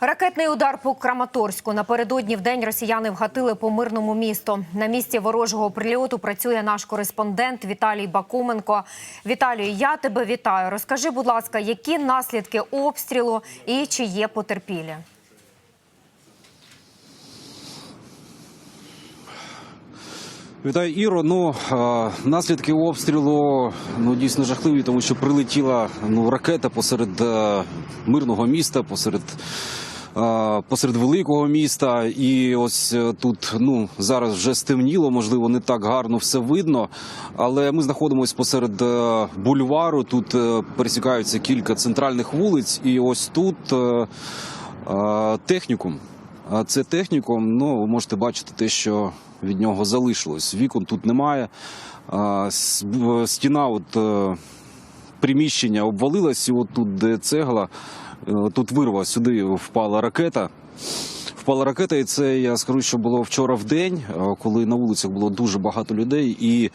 Ракетний удар по Краматорську. Напередодні в день росіяни вгатили по мирному місту. На місці ворожого прильоту працює наш кореспондент Віталій Бакуменко. Віталію, я тебе вітаю. Розкажи, будь ласка, які наслідки обстрілу і чи є потерпілі? Вітаю, Іро. Ну наслідки обстрілу ну дійсно жахливі, тому що прилетіла ну ракета посеред е, мирного міста, посеред. е, Посеред великого міста, і ось е, тут ну зараз вже стемніло, можливо, не так гарно все видно. Але ми знаходимося посеред бульвару. Тут пересікаються кілька центральних вулиць, і ось тут технікум. Це технікум. Ну, ви можете бачити те, що від нього залишилось. Вікон тут немає. Стіна, от е, приміщення обвалилась, і от тут, де цегла, е, тут вирва, сюди впала ракета. Впала ракета, і це я скажу, що було вчора в день, е, коли на вулицях було дуже багато людей. І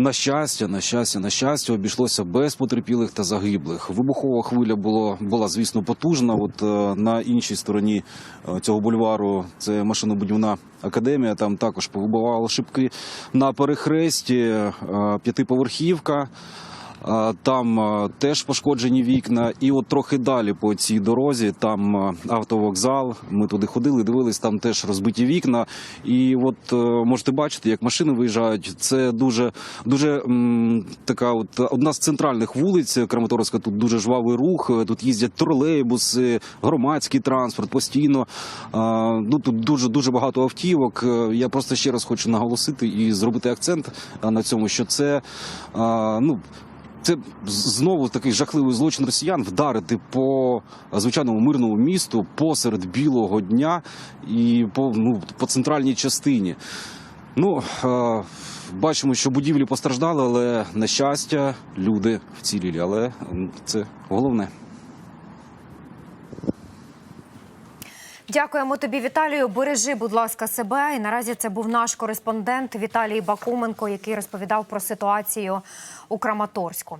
на щастя, на щастя, на щастя, обійшлося без потерпілих та загиблих. Вибухова хвиля було, була, звісно, потужна. От е, на іншій стороні е, цього бульвару це машинобудівна академія. Там також повибивали шибки на перехресті, е, п'ятиповерхівка. Там теж пошкоджені вікна, і от трохи далі по цій дорозі, там автовокзал. Ми туди ходили, дивились, там теж розбиті вікна. І от е, можете бачити, як машини виїжджають. Це дуже дуже така, от одна з центральних вулиць Краматорська. Тут дуже жвавий рух. Тут їздять тролейбуси, громадський транспорт постійно. Ну тут дуже дуже багато автівок. Е, Я просто ще раз хочу наголосити і зробити акцент на цьому, що це ну. Це знову такий жахливий злочин росіян вдарити по звичайному мирному місту посеред білого дня і по, ну, по центральній частині. Ну, е, бачимо, що будівлі постраждали, але на щастя, люди вцілілі. Але це головне. Дякуємо тобі, Віталію. Бережи, будь ласка, себе. І наразі це був наш кореспондент Віталій Бакуменко, який розповідав про ситуацію у Краматорську.